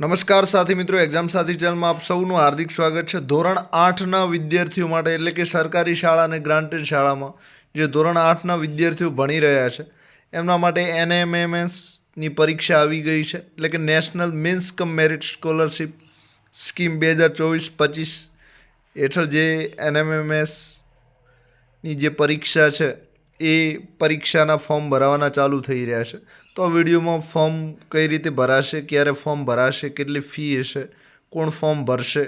નમસ્કાર સાથી મિત્રો એક્ઝામ સાથી ચેનલમાં આપ સૌનું હાર્દિક સ્વાગત છે. ધોરણ આઠના વિદ્યાર્થીઓ માટે એટલે કે સરકારી શાળા અને ગ્રાન્ટેડ શાળામાં જે ધોરણ આઠના વિદ્યાર્થીઓ ભણી રહ્યા છે, એમના માટે એનએમએમએસની પરીક્ષા આવી ગઈ છે. એટલે કે national means cum merit scholarship scheme બે હજાર ચોવીસ પચીસ હેઠળ જે એનએમએમએસની જે પરીક્ષા છે, એ પરીક્ષાના ફોર્મ ભરાવાના ચાલુ થઈ રહ્યા છે. તો વિડીયોમાં ફોર્મ કઈ રીતે ભરાશે, ક્યારે ફોર્મ ભરાશે, કેટલી ફી હશે, કોણ ફોર્મ ભરશે,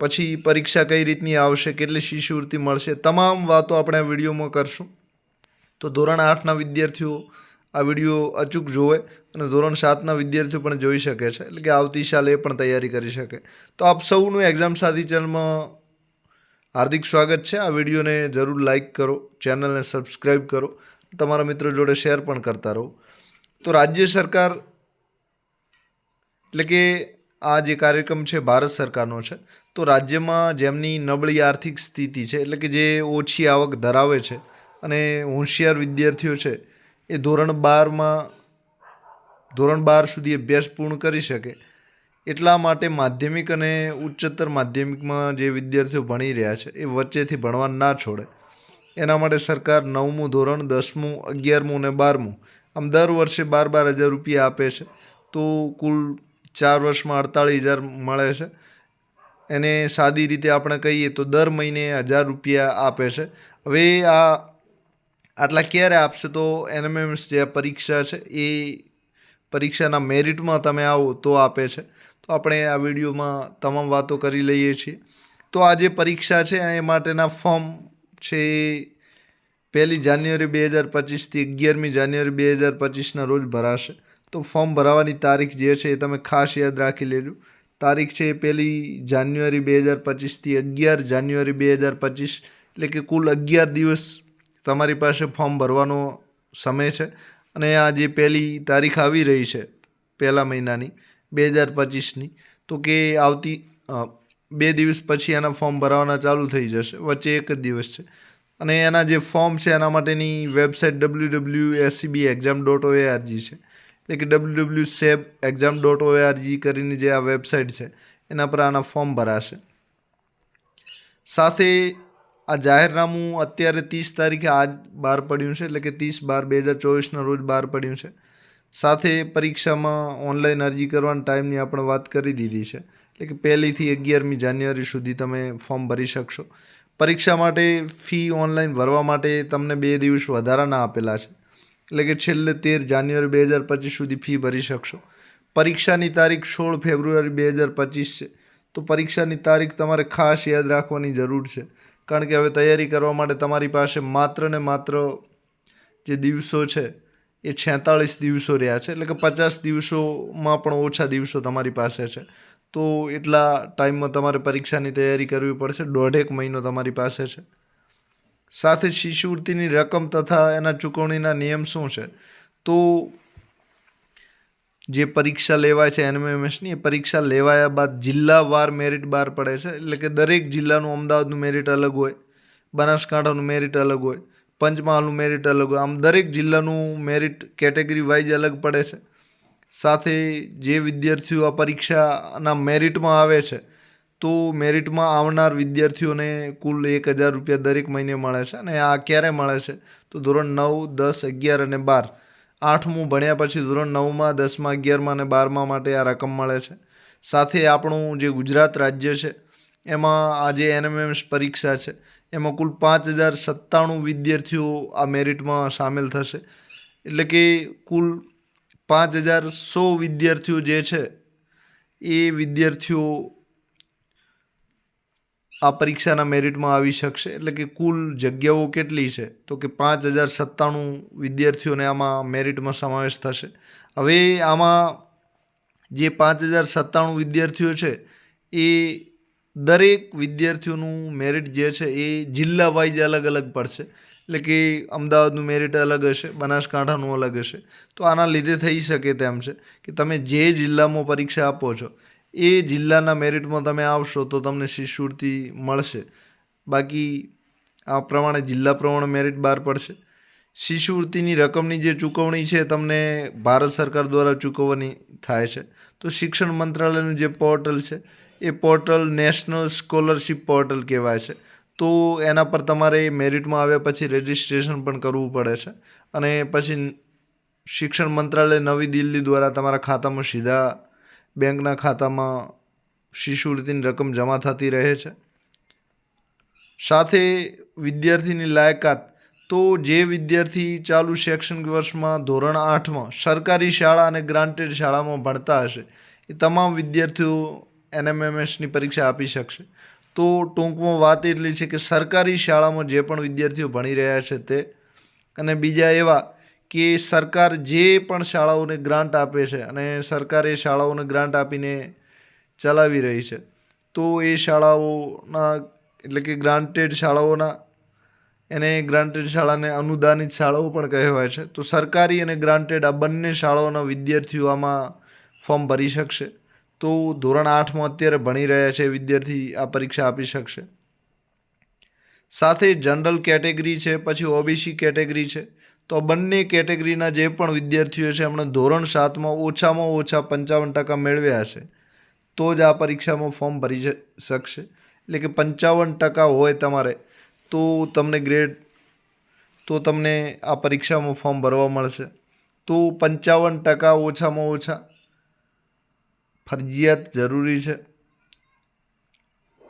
પછી પરીક્ષા કઈ રીતની આવશે, કેટલી શિષ્યવૃત્તિ મળશે, તમામ વાતો આપણે આ વિડીયોમાં કરશું. તો ધોરણ આઠના વિદ્યાર્થીઓ આ વીડિયો અચૂક જોવે અને ધોરણ સાતના વિદ્યાર્થીઓ પણ જોઈ શકે છે, એટલે કે આવતી સાલે એ પણ તૈયારી કરી શકે. તો આપ સૌનું એક્ઝામ સાથી ચેનલમાં હાર્દિક સ્વાગત છે. આ વિડીયોને જરૂર લાઈક કરો, ચેનલને સબસ્ક્રાઈબ કરો તમારા મિત્રો જોડે શેર પણ કરતા રહો. તો રાજ્ય સરકાર, એટલે કે આ જે કાર્યક્રમ છે ભારત સરકારનો છે, તો રાજ્યમાં જેમની નબળી આર્થિક સ્થિતિ છે, એટલે કે જે ઓછી આવક ધરાવે છે અને હોશિયાર વિદ્યાર્થીઓ છે, એ ધોરણ બારમાં, ધોરણ બાર સુધી અભ્યાસ પૂર્ણ કરી શકે. એટલા માટે માધ્યમિક અને ઉચ્ચતર માધ્યમિકમાં જે વિદ્યાર્થીઓ ભણી રહ્યા છે, એ વચ્ચેથી ભણવા ના છોડે. એના માટે સરકાર નવમું ધોરણ, દસમું, અગિયારમું અને બારમું, આમ દર વર્ષે બાર બાર હજાર રૂપિયા આપે છે. તો કુલ ચાર વર્ષમાં અડતાળીસ હજાર મળે છે. એને સાદી રીતે આપણે કહીએ તો દર મહિને હજાર રૂપિયા આપે છે. હવે આ આટલા ક્યારે આપશે તો એનએમએમએસ જે પરીક્ષા છે એ પરીક્ષાના મેરિટમાં તમે આવો તો આપે છે. તો આપણે આ વિડીયોમાં તમામ વાતો કરી લઈએ છીએ. તો આ જે પરીક્ષા છે એ માટેના ફોર્મ છે પહેલી જાન્યુઆરી બે હજાર પચીસથી અગિયારમી જાન્યુઆરી બે હજાર પચીસના રોજ ભરાશે. તો ફોર્મ ભરાવાની તારીખ જે છે એ તમે ખાસ યાદ રાખી લેજો. તારીખ છે એ પહેલી જાન્યુઆરી બે હજાર પચીસથી અગિયાર જાન્યુઆરી બે હજાર પચીસ. એટલે કે કુલ અગિયાર દિવસ તમારી પાસે ફોર્મ ભરવાનો સમય છે. અને આ જે પહેલી તારીખ આવી રહી છે, પહેલા મહિનાની, બે હજાર પચીસની, તો કે આવતી બે દિવસ પછી એના ફોર્મ ભરાવાના ચાલુ થઈ જશે. વચ્ચે એક જ દિવસ છે. અને એના જે ફોર્મ છે, એના માટેની website W W SCB exam dot ORG છે. એટલે કે W W SEB exam dot ORG કરીને જે આ વેબસાઇટ છે, એના પર આના ફોર્મ ભરાશે. સાથે આ જાહેરનામું અત્યારે ત્રીસ તારીખે આજ બહાર પડ્યું છે, એટલે કે ત્રીસ બાર બે હજાર ચોવીસના રોજ બહાર પડ્યું છે. સાથે પરીક્ષામાં ઓનલાઈન અરજી કરવાના ટાઈમની આપણે વાત કરી દીધી છે. એટલે કે પહેલીથી અગિયારમી જાન્યુઆરી સુધી તમે ફોર્મ ભરી શકશો. પરીક્ષા માટે ફી ઓનલાઈન ભરવા માટે તમને બે દિવસ વધારાના આપેલા છે. એટલે કે છેલ્લે તેર જાન્યુઆરી બે હજાર પચીસ સુધી ફી ભરી શકશો. પરીક્ષાની તારીખ સોળ ફેબ્રુઆરી બે હજાર પચીસ છે. તો પરીક્ષાની તારીખ તમારે ખાસ યાદ રાખવાની જરૂર છે. કારણ કે હવે તૈયારી કરવા માટે તમારી પાસે માત્ર ને માત્ર જે દિવસો છે એ છેતાળીસ દિવસો રહ્યા છે. એટલે કે પચાસ દિવસોમાં પણ ઓછા દિવસો તમારી પાસે છે. તો એટલા ટાઈમમાં તમારે પરીક્ષાની તૈયારી કરવી પડશે. દોઢેક મહિનો તમારી પાસે છે. સાથે શિષ્યવૃત્તિની રકમ તથા એના ચૂકવણીના નિયમ શું છે? તો જે પરીક્ષા લેવાય છે એનએમએમએસની એ પરીક્ષા લેવાયા બાદ જિલ્લાવાર મેરિટ બહાર પડે છે. એટલે કે દરેક જિલ્લાનું અમદાવાદનું મેરિટ અલગ હોય, બનાસકાંઠાનું મેરિટ અલગ હોય, પંચમહાલનું મેરિટ અલગ હોય. આમ દરેક જિલ્લાનું મેરિટ કેટેગરી વાઇઝ અલગ પડે છે. સાથે જે વિદ્યાર્થીઓ આ પરીક્ષાના મેરિટમાં આવે છે, તો મેરિટમાં આવનાર વિદ્યાર્થીઓને કુલ એક હજાર રૂપિયા દરેક મહિને મળે છે અને આ ક્યારે મળે છે? તો ધોરણ નવ, દસ, અગિયાર અને બાર. આઠમું ભણ્યા પછી ધોરણ નવમાં, દસમાં, અગિયારમાં અને બારમા માટે આ રકમ મળે છે. સાથે આપણું જે ગુજરાત રાજ્ય છે, એમાં આ જે એનએમએમએસ પરીક્ષા છે, એમાં કુલ પાંચ હજાર સત્તાણું વિદ્યાર્થીઓ આ મેરિટમાં સામેલ થશે. એટલે કે કુલ પાંચ હજાર સો વિદ્યાર્થીઓ જે છે, એ વિદ્યાર્થીઓ આ પરીક્ષાના મેરિટમાં આવી શકશે. એટલે કે કુલ જગ્યાઓ કેટલી છે, તો કે પાંચ હજાર સત્તાણું વિદ્યાર્થીઓને આમાં મેરિટમાં સમાવેશ થશે. હવે આમાં જે પાંચ હજાર સત્તાણું વિદ્યાર્થીઓ છે, એ દરેક વિદ્યાર્થીઓનું મેરિટ જે છે, એ જિલ્લા વાઇઝ અલગ અલગ પડશે. એટલે કે અમદાવાદનું મેરિટ અલગ હશે, બનાસકાંઠાનું અલગ હશે. તો આના લીધે થઈ શકે તેમ છે કે તમે જે જિલ્લામાં પરીક્ષા આપો છો, એ જિલ્લાના મેરિટમાં તમે આવશો તો તમને શિષ્યવૃત્તિ મળશે. બાકી આ પ્રમાણે જિલ્લા પ્રમાણે મેરિટ બહાર પડશે. શિષ્યવૃત્તિની રકમની જે ચૂકવણી છે તમને ભારત સરકાર દ્વારા ચૂકવવાની થાય છે. તો શિક્ષણ મંત્રાલયનું જે પોર્ટલ છે, એ પોર્ટલ નેશનલ સ્કોલરશિપ પોર્ટલ કહેવાય છે. તો એના પર તમારે મેરિટમાં આવ્યા પછી રજિસ્ટ્રેશન પણ કરવું પડે છે. અને પછી શિક્ષણ મંત્રાલય નવી દિલ્હી દ્વારા તમારા ખાતામાં સીધા બેંકના ખાતામાં શિષ્યવૃત્તિની રકમ જમા થતી રહે છે. સાથે વિદ્યાર્થીની લાયકાત. તો જે વિદ્યાર્થી ચાલુ શૈક્ષણિક વર્ષમાં ધોરણ આઠમાં સરકારી શાળા અને ગ્રાન્ટેડ શાળામાં ભણતા હશે, એ તમામ વિદ્યાર્થીઓ એનએમએમએસની પરીક્ષા આપી શકશે. તો ટૂંકમાં વાત એટલી છે કે સરકારી શાળામાં જે પણ વિદ્યાર્થીઓ ભણી રહ્યા છે તે અને બીજા એવા કે સરકાર જે પણ શાળાઓને ગ્રાન્ટ આપે છે અને સરકાર એ શાળાઓને ગ્રાન્ટ આપીને ચલાવી રહી છે, તો એ શાળાઓના એટલે કે ગ્રાન્ટેડ શાળાઓના એને ગ્રાન્ટેડ શાળાને અનુદાનિત શાળાઓ પણ કહેવાય છે. તો સરકારી અને ગ્રાન્ટેડ આ બંને શાળાઓના વિદ્યાર્થીઓ આમાં ફોર્મ ભરી શકશે. તો ધોરણ આઠમાં અત્યારે ભણી રહ્યા છે, વિદ્યાર્થી આ પરીક્ષા આપી શકશે. સાથે જનરલ કેટેગરી છે, પછી ઓબીસી કેટેગરી છે. તો બંને કેટેગરીના જે પણ વિદ્યાર્થીઓ છે, એમણે ધોરણ સાતમાં ઓછામાં ઓછા પંચાવન ટકા મેળવ્યા હશે તો જ આ પરીક્ષામાં ફોર્મ ભરી શકશે. એટલે કે પંચાવન ટકા હોય તમારે, તો તમને ગ્રેડ, તો તમને આ પરીક્ષામાં ફોર્મ ભરવા મળશે. તો પંચાવન ટકા ઓછામાં ઓછા ફરજિયાત જરૂરી છે.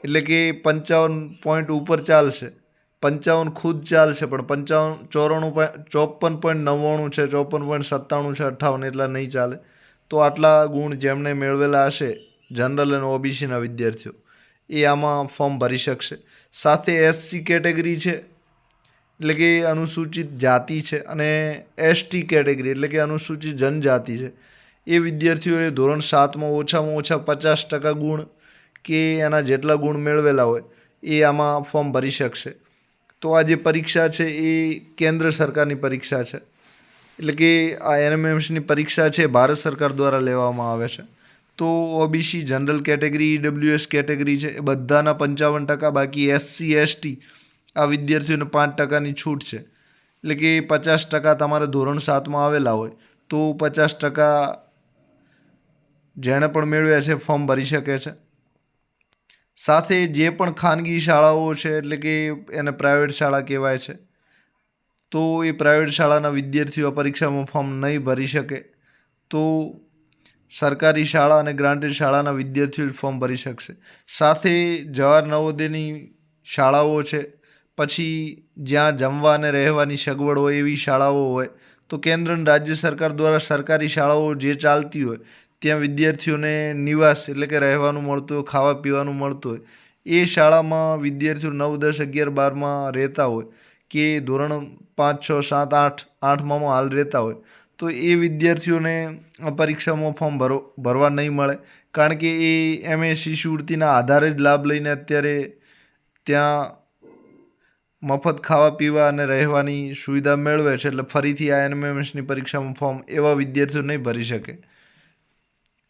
એટલે કે પંચાવન પોઈન્ટ ઉપર ચાલશે. પંચાવન ખુદ ચાલશે, પણ પંચાવન, ચોરાણું ચોપન પોઈન્ટ નવ્વાણું છે, ચોપન પોઈન્ટ સત્તાણું છે, અઠ્ઠાવન એટલા નહીં ચાલે. તો આટલા ગુણ જેમણે મેળવેલા હશે, જનરલ અને ઓબીસીના વિદ્યાર્થીઓ, એ આમાં ફોર્મ ભરી શકશે. સાથે એસસી કેટેગરી છે, એટલે કે અનુસૂચિત જાતિ છે, અને એસટી કેટેગરી એટલે કે અનુસૂચિત જનજાતિ છે. એ વિદ્યાર્થીઓએ ધોરણ સાતમાં ઓછામાં ઓછા પચાસ ટકા ગુણ કે એના જેટલા ગુણ મેળવેલા હોય, એ આમાં ફોર્મ ભરી શકશે. તો આ જે પરીક્ષા છે, એ કેન્દ્ર સરકારની પરીક્ષા છે. એટલે કે આ એનએમએમસીની પરીક્ષા છે, ભારત સરકાર દ્વારા લેવામાં આવે છે. તો OBC general category, EWS category છે, એ બધાના પંચાવન ટકા, બાકી એસસી, એસટી આ વિદ્યાર્થીઓને પાંચ ટકાની છૂટ છે. એટલે કે પચાસ ટકા તમારે ધોરણ સાતમાં આવેલા હોય, તો પચાસ ટકા જેણે પણ મેળવ્યા છે, ફોર્મ ભરી શકે છે. સાથે જે પણ ખાનગી શાળાઓ છે, એટલે કે એને પ્રાઇવેટ શાળા કહેવાય છે, તો એ પ્રાઇવેટ શાળાના વિદ્યાર્થીઓ પરીક્ષામાં ફોર્મ નહીં ભરી શકે, તો સરકારી શાળા અને ગ્રાન્ટેડ શાળાના વિદ્યાર્થીઓ જ ફોર્મ ભરી શકશે. સાથે જવાહર નવોદયની શાળાઓ છે, પછી જ્યાં જમવા અને રહેવાની સગવડ હોય એવી શાળાઓ હોય, તો કેન્દ્ર અને રાજ્ય સરકાર દ્વારા સરકારી શાળાઓ જે ચાલતી હોય ત્યાં વિદ્યાર્થીઓને નિવાસ એટલે કે રહેવાનું મળતું હોય, ખાવા પીવાનું મળતું હોય, એ શાળામાં વિદ્યાર્થીઓ નવ, દસ, અગિયાર બારમાં રહેતા હોય કે ધોરણ પાંચ, છ, સાત, આઠ આઠમાં હાલ રહેતા હોય, તો એ વિદ્યાર્થીઓને પરીક્ષામાં ફોર્મ ભરો, ભરવા નહીં મળે. કારણ કે એ એમએ શિષ્યવૃત્તિના આધારે જ લાભ લઈને અત્યારે ત્યાં મફત ખાવા પીવા અને રહેવાની સુવિધા મેળવે છે, એટલે ફરીથી આ એનએમએમએસની પરીક્ષામાં ફોર્મ એવા વિદ્યાર્થીઓ નહીં ભરી શકે.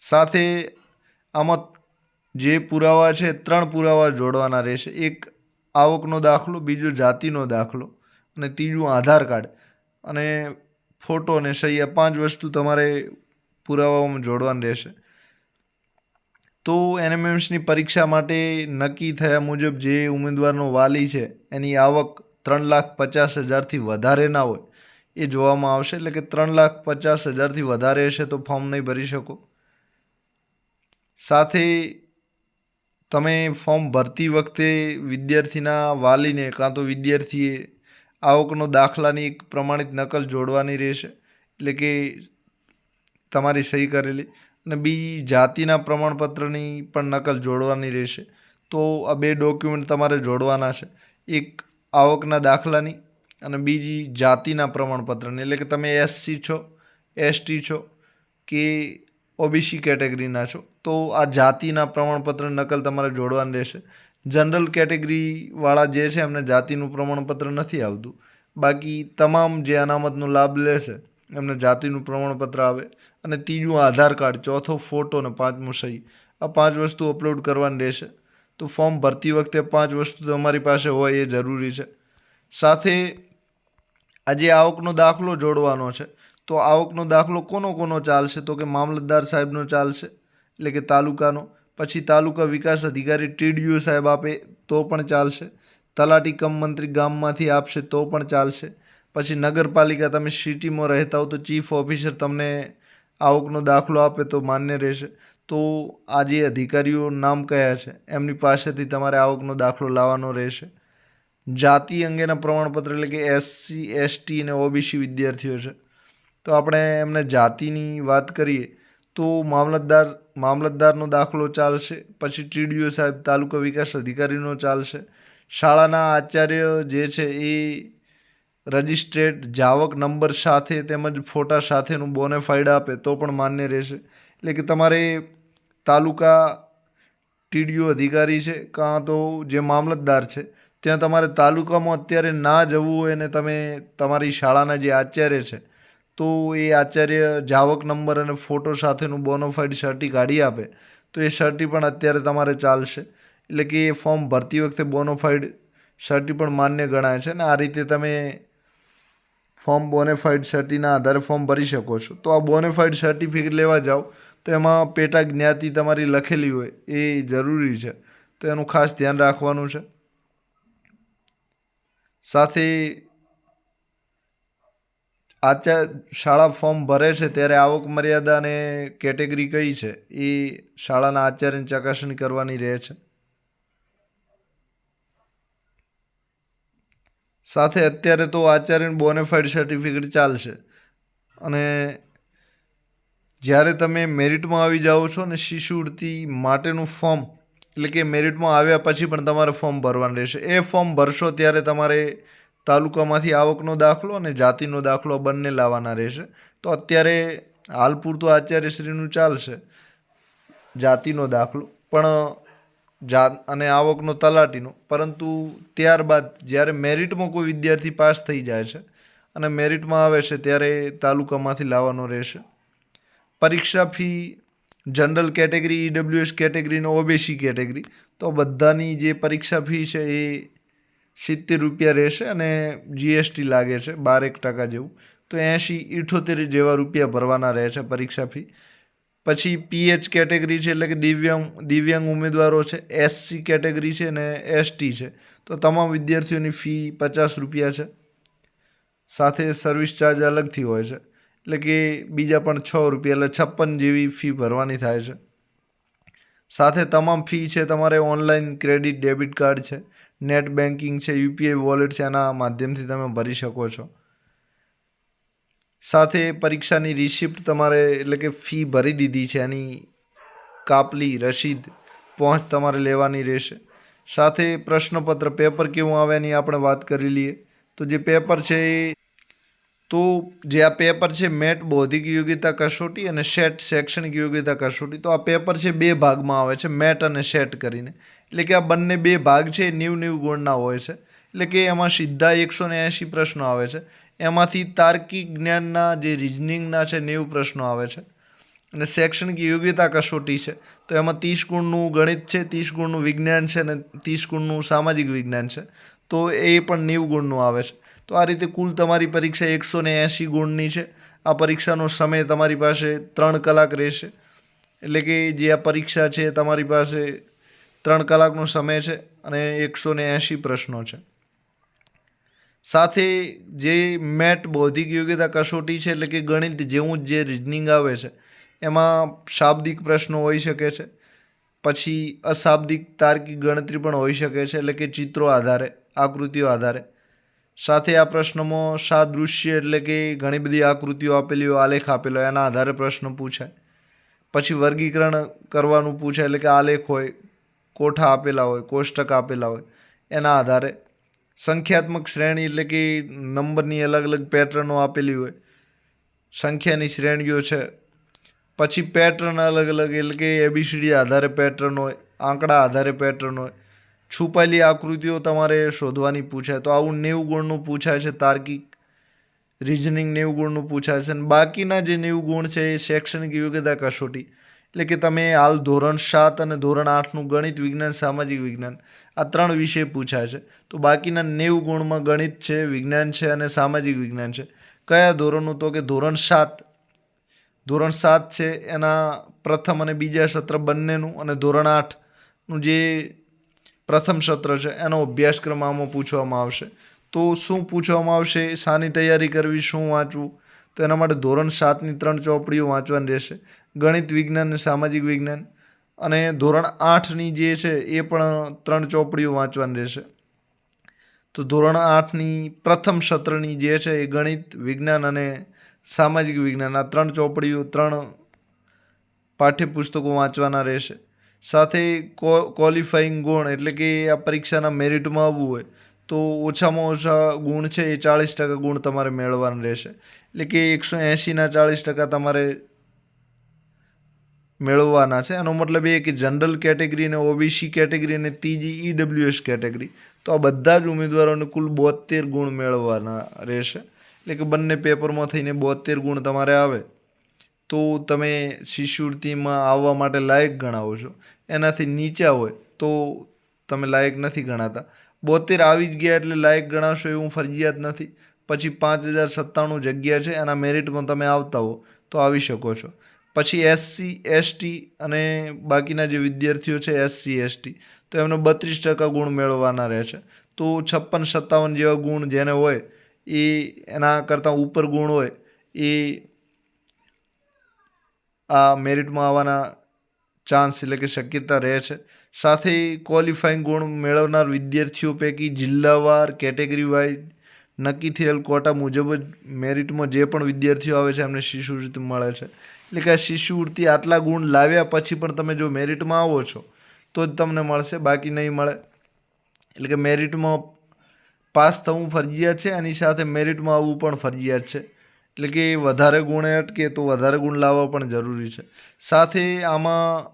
સાથે આમાં જે પુરાવા છે, ત્રણ પુરાવા જોડવાના રહેશે. એક આવકનો દાખલો, બીજો જાતિનો દાખલો અને ત્રીજું આધાર કાર્ડ. અને ફોટો અને સહી, આ પાંચ વસ્તુ તમારે પુરાવામાં જોડવાની રહેશે. તો એનએમએમ્સની પરીક્ષા માટે નક્કી થયા મુજબ જે ઉમેદવારનો વાલી છે, એની આવક ત્રણ લાખ પચાસ હજારથી વધારે ના હોય. એ જોવામાં આવશે. એટલે કે ત્રણ લાખ પચાસ હજારથી વધારે હશે તો ફોર્મ નહીં ભરી શકો. સાથે તમે ફોર્મ ભરતી વખતે વિદ્યાર્થીના વાલીને કાં તો વિદ્યાર્થીએ આવકનો દાખલાની એક પ્રમાણિત નકલ જોડવાની રહેશે, એટલે કે તમારી સહી કરેલી અને બીજી જાતિના પ્રમાણપત્રની પણ નકલ જોડવાની રહેશે. તો આ બે ડોક્યુમેન્ટ તમારે જોડવાના છે, એક આવકના દાખલાની અને બીજી જાતિના પ્રમાણપત્રની. એટલે કે તમે એસસી છો, એસટી છો કે ઓબીસી કેટેગરીના છો. તો આ જાતિના પ્રમાણપત્ર નકલ તમારે જોડવાની રહેશે. જનરલ કેટેગરીવાળા જે છે એમને જાતિનું પ્રમાણપત્ર નથી આવતું. બાકી તમામ જે અનામતનો લાભ લેશે, એમને જાતિનું પ્રમાણપત્ર આવે. અને ત્રીજું આધાર કાર્ડ, ચોથો ફોટો અને પાંચમું સહી. આ પાંચ વસ્તુ અપલોડ કરવાની રહેશે. તો ફોર્મ ભરતી વખતે પાંચ વસ્તુ તમારી પાસે હોય એ જરૂરી છે. સાથે આજે આવકનો દાખલો જોડવાનો છે. તો આવકનો દાખલો કોનો કોનો ચાલશે? તો કે મામલતદાર સાહેબનો ચાલશે, એટલે કે તાલુકાનો. પછી તાલુકા વિકાસ અધિકારી ટીડીયુ સાહેબ આપે, તો પણ ચાલશે. તલાટી કમ મંત્રી ગામમાંથી આપશે, તો પણ ચાલશે. પછી નગરપાલિકા, તમે સિટીમાં રહેતા હો તો ચીફ ઓફિસર તમને આવકનો દાખલો આપે તો માન્ય રહેશે. તો આ જે અધિકારીઓ નામ કયા છે, એમની પાસેથી તમારે આવકનો દાખલો લાવવાનો રહેશે. જાતિ અંગેના પ્રમાણપત્ર, એટલે કે એસસી, એસટી અને ઓબીસી વિદ્યાર્થીઓ છે. તો આપણે એમને જાતિની વાત કરીએ, તો મામલતદાર, મામલતદારનો દાખલો ચાલશે, પછી ટીડીઓ સાહેબ તાલુકા વિકાસ અધિકારીનો ચાલશે. શાળાના આચાર્ય જે છે એ રજિસ્ટ્રેડ જાવક નંબર સાથે તેમજ ફોટા સાથેનું બોનેફાઈડ આપે તો પણ માન્ય રહેશે. એટલે કે તમારે તાલુકા ટીડીઓ અધિકારી છે, કાં તો જે મામલતદાર છે, ત્યાં તમારે તાલુકામાં અત્યારે ના જવું હોય ને તમે તમારી શાળાના જે આચાર્ય છે તો એ આચાર્ય જાવક નંબર અને ફોટો સાથેનું બોનોફાઈડ સર્ટી કાઢી આપે. તો એ સર્ટી પણ અત્યારે તમારે ચાલશે. એટલે કે એ ફોર્મ ભરતી વખતે બોનોફાઈડ સર્ટી પણ માન્ય ગણાય છે ને આ રીતે તમે ફોર્મ બોનેફાઈડ સર્ટીના આધારે ફોર્મ ભરી શકો છો. તો આ બોનેફાઈડ સર્ટિફિકેટ લેવા જાઓ. તો એમાં પેટા જ્ઞાતિ તમારી લખેલી હોય એ જરૂરી છે. તો એનું ખાસ ધ્યાન રાખવાનું છે. સાથે આચા શાળા ફોર્મ ભરે છે ત્યારે આવક મર્યાદા અને કેટેગરી કઈ છે? એ શાળાના આચાર્યની ચકાસણી કરવાની રહે છે. સાથે અત્યારે તો આચાર્યનું બોનેફાઈડ સર્ટિફિકેટ ચાલશે. અને જ્યારે તમે મેરિટમાં આવી જાઓ છો ને શિષ્યવૃત્તિ માટેનું ફોર્મ એટલે કે મેરિટમાં આવ્યા પછી પણ તમારે ફોર્મ ભરવાનું રહેશે. એ ફોર્મ ભરશો ત્યારે તમારે તાલુકામાંથી આવકનો દાખલો અને જાતિનો દાખલો બંને લાવવાના રહેશે. તો અત્યારે હાલ પૂરતું આચાર્યશ્રીનું ચાલશે જાતિનો દાખલો. પણ, જાત અને આવકનો તલાટીનો. પરંતુ ત્યારબાદ જ્યારે મેરિટમાં કોઈ વિદ્યાર્થી પાસ થઈ જાય છે અને મેરિટમાં આવે છે ત્યારે તાલુકામાંથી લાવવાનો રહેશે. પરીક્ષા fee general category EWS category અને ઓબીસી કેટેગરી. તો બધાની જે પરીક્ષા ફી છે એ સિત્તેર રૂપિયા રહેશે અને જીએસટી લાગે છે, બારેક ટકા જેવું. તો એંશી ઇઠોતેર જેવા રૂપિયા ભરવાના રહે છે પરીક્ષા ફી. પછી પીએચ કેટેગરી છે એટલે કે દિવ્યાંગ દિવ્યાંગ ઉમેદવારો છે એસસી કેટેગરી છે અને એસટી છે. તો તમામ વિદ્યાર્થીઓની ફી પચાસ રૂપિયા છે. સાથે સર્વિસ ચાર્જ અલગથી હોય છે. એટલે કે બીજા પણ છ રૂપિયા, એટલે છપ્પન જેવી ફી ભરવાની થાય છે. સાથે તમામ ફી છે, તમારે ઓનલાઈન ક્રેડિટ, ડેબિટ કાર્ડ છે. નેટ બેન્કિંગ છે, યુપીઆઈ વોલેટ છે એના માધ્યમથી તમે ભરી શકો છો. સાથે પરીક્ષાની રિસિપ્ટ તમારે એટલે કે ફી ભરી દીધી છે, એની કાપલી, રસીદ, પહોંચ તમારે લેવાની રહેશે. સાથે પ્રશ્નપત્ર, પેપર કેવું આવે એની આપણે વાત કરી લઈએ. તો જે પેપર છે એ, તો જે આ પેપર છે મેટ, બૌદ્ધિક યોગ્યતા કસોટી અને સેટ, શૈક્ષણિક યોગ્યતા કસોટી. તો આ પેપર છે બે ભાગમાં આવે છે, મેટ અને સેટ કરીને. એટલે કે આ બંને બે ભાગ છે, એ નેવું નેવું ગુણના હોય છે. એટલે કે એમાં સીધા એકસો ને એંશી પ્રશ્નો આવે છે. એમાંથી તાર્કિક જ્ઞાનના જે રિઝનિંગના છે, નેવ પ્રશ્નો આવે છે. અને શૈક્ષણિક યોગ્યતા કસોટી છે. તો એમાં ત્રીસ ગુણનું ગણિત છે, ત્રીસ ગુણનું વિજ્ઞાન છે અને ત્રીસ ગુણનું સામાજિક વિજ્ઞાન છે. તો એ પણ નેવ ગુણનું આવે છે. તો આ રીતે કુલ તમારી પરીક્ષા એકસો ને એંશી ગુણની છે. આ પરીક્ષાનો સમય તમારી પાસે ત્રણ કલાક રહેશે. એટલે કે જે આ પરીક્ષા છે, તમારી પાસે ત્રણ કલાકનો સમય છે અને એકસો ને એંશી પ્રશ્નો છે. સાથે જે મેટ બૌદ્ધિક યોગ્યતા કસોટી છે એટલે કે ગણિત જેવું જે રિઝનિંગ આવે છે, એમાં શાબ્દિક પ્રશ્નો હોઈ શકે છે, પછી અશાબ્દિક તાર્કિક ગણતરી પણ હોઈ શકે છે એટલે કે ચિત્રો આધારે, આકૃતિઓ આધારે. સાથે આ પ્રશ્નમાં સાદૃશ્ય એટલે કે ઘણી બધી આકૃતિઓ આપેલી હોય, આલેખ આપેલો એના આધારે પ્રશ્ન પૂછાય. પછી વર્ગીકરણ કરવાનું પૂછાય એટલે કે આલેખ હોય કોઠા આપેલા હોય, કોષ્ટક આપેલા હોય, એના આધારે સંખ્યાત્મક શ્રેણી એટલે કે નંબરની અલગ અલગ પેટર્નો આપેલી હોય. સંખ્યાની શ્રેણીઓ છે. પછી પેટર્ન અલગ અલગ એટલે કે એબીસીડી આધારે પેટર્ન હોય, આંકડા આધારે પેટર્ન હોય. છુપાયેલી આકૃતિઓ તમારે શોધવાની પૂછાય. તો આવું નેવું ગુણનું પૂછાય છે, તાર્કિક રિઝનિંગ નેવું ગુણનું પૂછાય છે. અને બાકીના જે નેવું ગુણ છે એ શૈક્ષણિક યોગ્યતા કસોટી. એટલે કે તમે હાલ ધોરણ સાત અને ધોરણ આઠનું ગણિત વિજ્ઞાન, સામાજિક વિજ્ઞાન, આ ત્રણ વિષય પૂછાય છે. તો બાકીના નેવું ગુણમાં ગણિત છે, વિજ્ઞાન છે અને સામાજિક વિજ્ઞાન છે. કયા ધોરણનું? તો કે ધોરણ સાત. ધોરણ સાત છે, એના પ્રથમ અને બીજા સત્ર બંનેનું અને ધોરણ આઠનું જે પ્રથમ સત્ર છે, એનો અભ્યાસક્રમ આમાં પૂછવામાં આવશે. તો શું પૂછવામાં આવશે? શાની તૈયારી કરવી? શું વાંચવું? તો એના માટે ધોરણ સાતની ત્રણ ચોપડીઓ વાંચવાની રહેશે. ગણિત વિજ્ઞાન અને સામાજિક વિજ્ઞાન. અને ધોરણ આઠની જે છે, એ પણ ત્રણ ચોપડીઓ વાંચવાની રહેશે. તો ધોરણ આઠની પ્રથમ સત્રની જે છે, એ ગણિત વિજ્ઞાન અને સામાજિક વિજ્ઞાન. આ ત્રણ ચોપડીઓ ત્રણ પાઠ્યપુસ્તકો વાંચવાના રહેશે. સાથે ક્વોલિફાઈંગ ગુણ એટલે કે આ પરીક્ષાના મેરિટમાં આવવું હોય. તો ઓછામાં ઓછા ગુણ છે એ ચાળીસ ટકા ગુણ તમારે મેળવવાના રહેશે. એટલે કે એકસો એંશીના ચાળીસ ટકા તમારે મેળવવાના છે. એનો મતલબ એ કે જનરલ કેટેગરી અને ઓબીસી કેટેગરી અને ત્રીજી ઈડબ્લ્યુએસ કેટેગરી. તો આ બધા જ ઉમેદવારોને કુલ બોતેર ગુણ મેળવવાના રહેશે. એટલે કે બંને પેપરમાં થઈને બોતેર ગુણ તમારે આવે. તો તમે શિષ્યવૃત્તિમાં આવવા માટે લાયક ગણાવો છો. એનાથી નીચા હોય તો તમે લાયક નથી ગણાતા. બોતેર આવી જ ગયા એટલે લાયક ગણાશો એવું ફરજિયાત નથી. પછી પાંચ હજાર સત્તાણું જગ્યા છે, એના મેરિટમાં તમે આવતા હો, તો આવી શકો છો. પછી એસસી એસટી અને બાકીના જે વિદ્યાર્થીઓ છે એસસી એસટી તો એમને બત્રીસ ટકા ગુણ મેળવવાના રહે છે. તો છપ્પન સત્તાવન જેવા ગુણ જેને હોય, એ એના કરતાં ઉપર ગુણ હોય, એ આ મેરિટમાં આવવાના ચાન્સ એટલે કે શક્યતા રહે છે. સાથે ક્વોલિફાઈંગ ગુણ મેળવનાર વિદ્યાર્થીઓ પૈકી જિલ્લાવાર કેટેગરી વાઇઝ નક્કી થયેલ કોટા મુજબ જ મેરિટમાં જે પણ વિદ્યાર્થીઓ આવે છે, એમને શિષ્યવૃત્તિ મળે છે. એટલે કે આ શિષ્યવૃત્તિ આટલા ગુણ લાવ્યા પછી પણ તમે જો મેરિટમાં આવો છો, તો જ તમને મળશે, બાકી નહીં મળે. એટલે કે મેરિટમાં પાસ થવું ફરજિયાત છે, એની સાથે મેરિટમાં આવવું પણ ફરજિયાત છે. એટલે કે વધારે ગુણ અટકે તો વધારે ગુણ લાવવા પણ જરૂરી છે. સાથે આમાં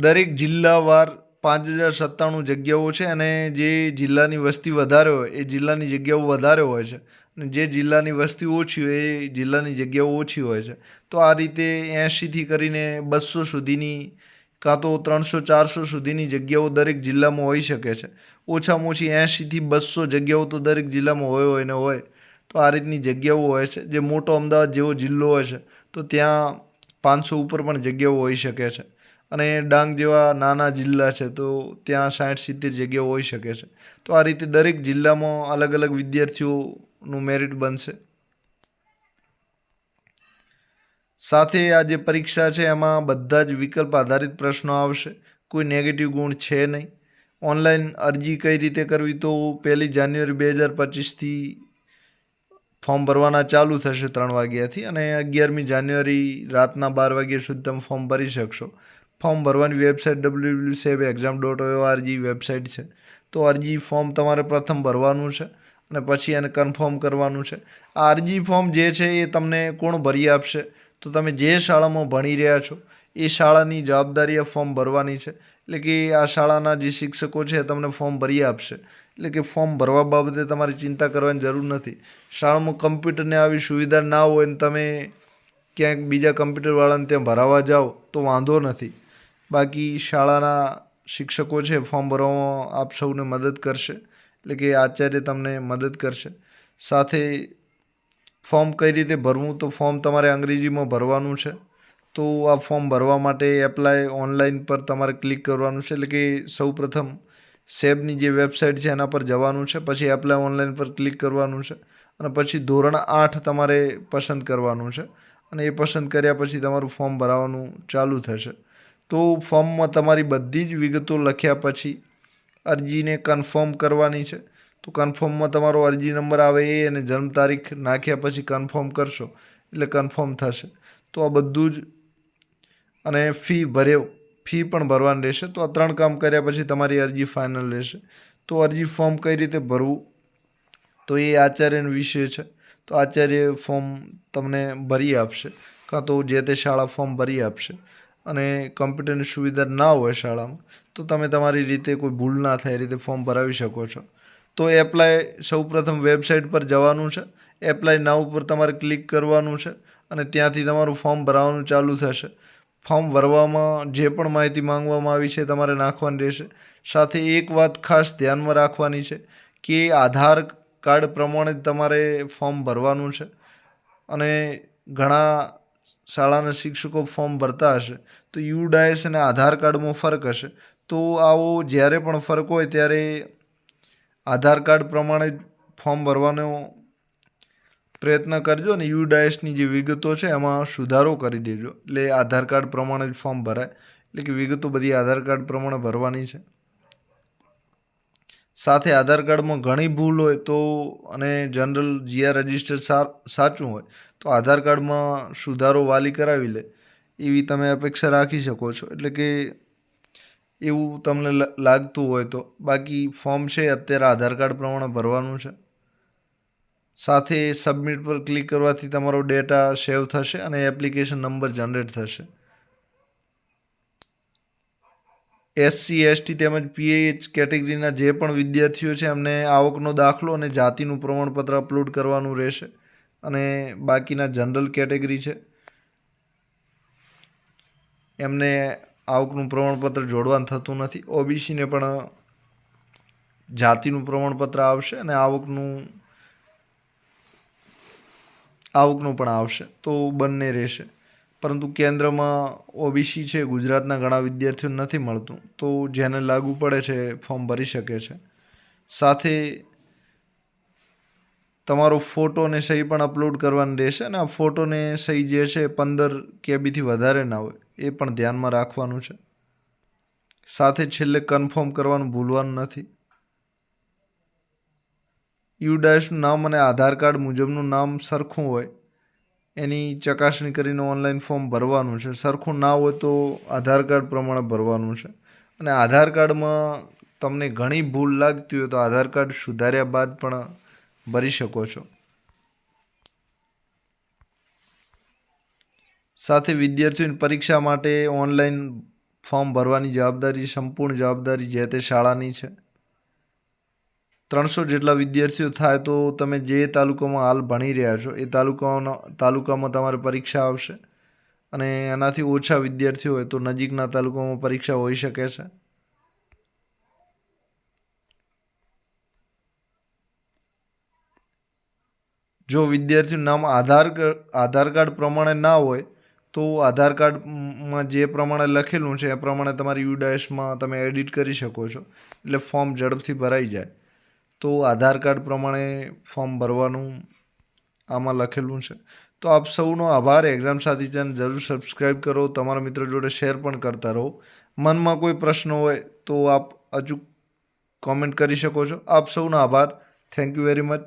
દરેક જિલ્લાવાર પાંચ હજાર સત્તાણું જગ્યાઓ છે અને જે જિલ્લાની વસ્તી વધારે હોય, એ જિલ્લાની જગ્યાઓ વધારે હોય છે. અને જે જિલ્લાની વસ્તી ઓછી હોય, એ જિલ્લાની જગ્યાઓ ઓછી હોય છે. તો આ રીતે એંશીથી કરીને બસો સુધીની કાં તો ત્રણસો, ચારસો સુધીની જગ્યાઓ દરેક જિલ્લામાં હોઈ શકે છે. ઓછામાં ઓછી એંશીથી બસો જગ્યાઓ તો દરેક જિલ્લામાં હોય હોય ને હોય. તો આ રીતની જગ્યાઓ હોય છે. જે મોટો અમદાવાદ જેવો જિલ્લો હોય છે, તો ત્યાં પાંચસો ઉપર પણ જગ્યાઓ હોઈ શકે છે. અને ડાંગ જેવા નાના જિલ્લા છે, તો ત્યાં સાઠ સિત્તેર જગ્યાઓ હોઈ શકે છે. તો આ રીતે દરેક જિલ્લામાં અલગ અલગ વિદ્યાર્થીઓનું મેરિટ બનશે. સાથે આ જે પરીક્ષા છે, એમાં બધા જ વિકલ્પ આધારિત પ્રશ્નો આવશે. કોઈ નેગેટિવ ગુણ છે નહીં. ઓનલાઈન અરજી કઈ રીતે કરવી, તો પહેલી જાન્યુઆરી બે હજાર પચીસથી ફોર્મ ભરવાના ચાલુ થશે ત્રણ વાગ્યાથી અને અગિયારમી જાન્યુઆરી રાતના બાર વાગ્યા સુધી તમે ફોર્મ ભરી શકશો. ફોર્મ ભરવાની website W W SEB exam dot ORG website છે. તો અરજી ફોર્મ તમારે પ્રથમ ભરવાનું છે અને પછી એને કન્ફર્મ કરવાનું છે. આ અરજી ફોર્મ જે છે એ તમને કોણ ભરી આપશે? તો તમે જે શાળામાં ભણી રહ્યા છો, એ શાળાની જવાબદારી આ ફોર્મ ભરવાની છે. એટલે કે આ શાળાના જે શિક્ષકો છે તમને ફોર્મ ભરી આપશે. એટલે કે ફોર્મ ભરવા બાબતે તમારે ચિંતા કરવાની જરૂર નથી. શાળામાં કમ્પ્યુટરને આવી સુવિધા ના હોય ને તમે ક્યાંક બીજા કમ્પ્યુટરવાળાને ત્યાં ભરાવા જાઓ તો વાંધો નથી. બાકી શાળાના શિક્ષકો છે ફોર્મ ભરવામાં આપ સૌને મદદ કરશે. એટલે કે આચાર્ય તમને મદદ કરશે. સાથે ફોર્મ કઈ રીતે ભરવું? તો ફોર્મ તમારે અંગ્રેજીમાં ભરવાનું છે. તો આ ફોર્મ ભરવા માટે એપ્લાય ઓનલાઈન પર તમારે ક્લિક કરવાનું છે. એટલે કે સૌ પ્રથમ સેબની જે વેબસાઇટ છે, એના પર જવાનું છે. પછી એપ્લાય ઓનલાઈન પર ક્લિક કરવાનું છે. અને પછી ધોરણ આઠ તમારે પસંદ કરવાનું છે. અને એ પસંદ કર્યા પછી તમારું ફોર્મ ભરાવાનું ચાલુ થશે. તો ફોર્મમાં તમારી બધી જ વિગતો લખ્યા પછી અરજીને કન્ફર્મ કરવાની છે. તો કન્ફર્મમાં તમારો અરજી નંબર આવે એ અને જન્મ તારીખ નાખ્યા પછી કન્ફર્મ કરશો, એટલે કન્ફર્મ થશે. તો આ બધું જ અને ફી ભર્યો ફી પણ ભરવાની રહેશે. તો આ ત્રણ કામ કર્યા પછી તમારી અરજી ફાઇનલ રહેશે. તો અરજી ફોર્મ કઈ રીતે ભરવું? તો એ આચાર્યનો વિષય છે. તો આચાર્ય ફોર્મ તમને ભરી આપશે. કાં તો જે તે શાળા ફોર્મ ભરી આપશે. અને કમ્પ્યુટરની સુવિધા ના હોય શાળામાં, તો તમે તમારી રીતે કોઈ ભૂલ ના થાય એ રીતે ફોર્મ ભરાવી શકો છો. તો એપ્લાય સૌપ્રથમ વેબસાઇટ પર જવાનું છે. એપ્લાય ના ઉપર તમારે ક્લિક કરવાનું છે અને ત્યાંથી તમારું ફોર્મ ભરાવાનું ચાલુ થશે. ફોર્મ ભરવામાં જે પણ માહિતી માંગવામાં આવી છે તમારે નાખવાની રહેશે. સાથે એક વાત ખાસ ધ્યાનમાં રાખવાની છે કે આધાર કાર્ડ પ્રમાણે તમારે ફોર્મ ભરવાનું છે. અને ઘણા શાળાના શિક્ષકો ફોર્મ ભરતા હશે, તો યુ ડાયસ અને આધાર કાર્ડમાં ફરક હશે. તો આવો જ્યારે પણ ફરક હોય ત્યારે આધાર કાર્ડ પ્રમાણે ફોર્મ ભરવાનો પ્રયત્ન કરજો અને યુ ડાયસની જે વિગતો છે એમાં સુધારો કરી દેજો. એટલે આધાર કાર્ડ પ્રમાણે જ ફોર્મ ભરાય. એટલે કે વિગતો બધી આધાર કાર્ડ પ્રમાણે ભરવાની છે. સાથે આધાર કાર્ડમાં ઘણી ભૂલ હોય તો અને જનરલ જીઆર રજિસ્ટર સાચું હોય તો આધાર કાર્ડમાં સુધારો વાલી કરાવી લે, એવી તમે અપેક્ષા રાખી શકો છો. એટલે કે એવું તમને લાગતું હોય તો. બાકી ફોર્મ છે, અત્યારે આધાર કાર્ડ પ્રમાણે ભરવાનું છે. સાથે સબમિટ પર ક્લિક કરવાથી તમારો ડેટા સેવ થશે અને એપ્લિકેશન નંબર જનરેટ થશે. એસસી એસટી તેમજ પીએચ કેટેગરીના જે પણ વિદ્યાર્થીઓ છે, એમને આવકનો દાખલો અને જાતિનું પ્રમાણપત્ર અપલોડ કરવાનું રહેશે. અને બાકીના જનરલ કેટેગરી છે. એમને આવકનું પ્રમાણપત્ર જોડવાનું થતું નથી. ઓબીસીને પણ જાતિનું પ્રમાણપત્ર આવશે અને આવકનું આવકનું પણ આવશે. તો બંને રહેશે. પરંતુ કેન્દ્રમાં ઓબીસી છે, ગુજરાતના ઘણા વિદ્યાર્થીઓ નથી મળતું. તો જેને લાગુ પડે છે, ફોર્મ ભરી શકે છે. સાથે તમારો ફોટો અને સહી પણ અપલોડ કરવાની રહેશે અને આ ફોટોને સહી જે છે પંદર કેબીથી વધારે ના હોય, એ પણ ધ્યાનમાં રાખવાનું છે. સાથે છેલ્લે કન્ફર્મ કરવાનું ભૂલવાનું નથી. યુડાયસનું નામ અને આધાર કાર્ડ મુજબનું નામ સરખું હોય, એની ચકાસણી કરીને ઓનલાઈન ફોર્મ ભરવાનું છે. સરખું ના હોય તો આધાર કાર્ડ પ્રમાણે ભરવાનું છે. અને આધાર કાર્ડમાં તમને ઘણી ભૂલ લાગતી હોય તો આધાર કાર્ડ સુધાર્યા બાદ પણ ભરી શકો છો. સાથે વિદ્યાર્થીઓની પરીક્ષા માટે ઓનલાઈન ફોર્મ ભરવાની જવાબદારી, સંપૂર્ણ જવાબદારી જે તે શાળાની છે. ત્રણસો જેટલા વિદ્યાર્થીઓ થાય તો તમે જે તાલુકામાં હાલ ભણી રહ્યા છો, એ તાલુકાઓનો તાલુકામાં તમારે પરીક્ષા આવશે. અને એનાથી ઓછા વિદ્યાર્થીઓ હોય તો નજીકના તાલુકામાં પરીક્ષા હોઈ શકે છે. જો વિદ્યાર્થીનું નામ આધાર આધાર કાર્ડ પ્રમાણે ના હોય, તો આધાર કાર્ડમાં જે પ્રમાણે લખેલું છે, એ પ્રમાણે તમારી યુડાયસમાં તમે એડિટ કરી શકો છો. એટલે ફોર્મ ઝડપથી ભરાઈ જાય. તો આધાર કાર્ડ પ્રમાણે ફોર્મ ભરવાનું આમાં લખેલું છે. તો આપ સૌનો આભાર. એક્ઝામ સાથી ચેનલ જરૂર સબસ્ક્રાઈબ કરો. તમારા મિત્રો જોડે શેર પણ કરતા રહો. મનમાં કોઈ પ્રશ્ન હોય તો આપ અચૂક કોમેન્ટ કરી શકો છો. આપ સૌનો આભાર. Thank you very much.